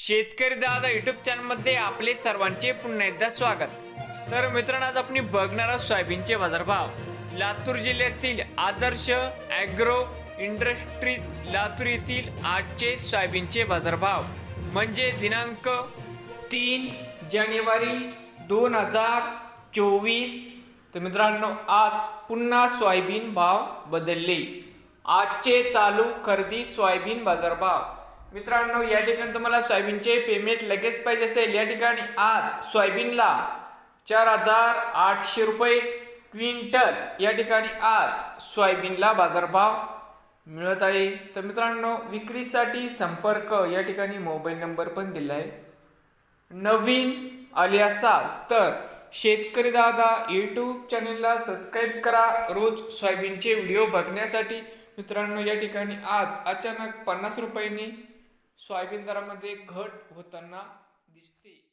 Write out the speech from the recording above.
शेतकरी दादा युट्यूब चॅनलमध्ये आपले सर्वांचे पुन्हा एकदा स्वागत. तर मित्रांनो आज आपण बघणार आहोत सोयाबीनचे बाजारभाव. लातूर जिल्ह्यातील आदर्श ॲग्रो इंडस्ट्रीज लातूर येथील आजचे सोयाबीनचे बाजारभाव. म्हणजे दिनांक तीन जानेवारी दोन हजार चोवीस. तर मित्रांनो आज पुन्हा सोयाबीन भाव बदलले. आजचे चालू खरेदी सोयाबीन बाजारभाव. मित्रांनो या ठिकाणी तुम्हाला सोयाबीनचे पेमेंट लगेच पाहिजे असेल. या ठिकाणी आज सोयाबीनला चार हजार आठशे रुपये क्विंटल. या ठिकाणी आज सोयाबीनला बाजारभाव मिळत आहे. तर मित्रांनो विक्रीसाठी संपर्क या ठिकाणी मोबाईल नंबर पण दिला आहे नवीन आले असाल तर शेतकरी दादा यूट्यूब चॅनलला सबस्क्राईब करा. रोज सोयाबीनचे व्हिडिओ बघण्यासाठी मित्रांनो या ठिकाणी आज अचानक पन्नास रुपयांनी सोयाबीन दरामध्ये घट होताना दिसते.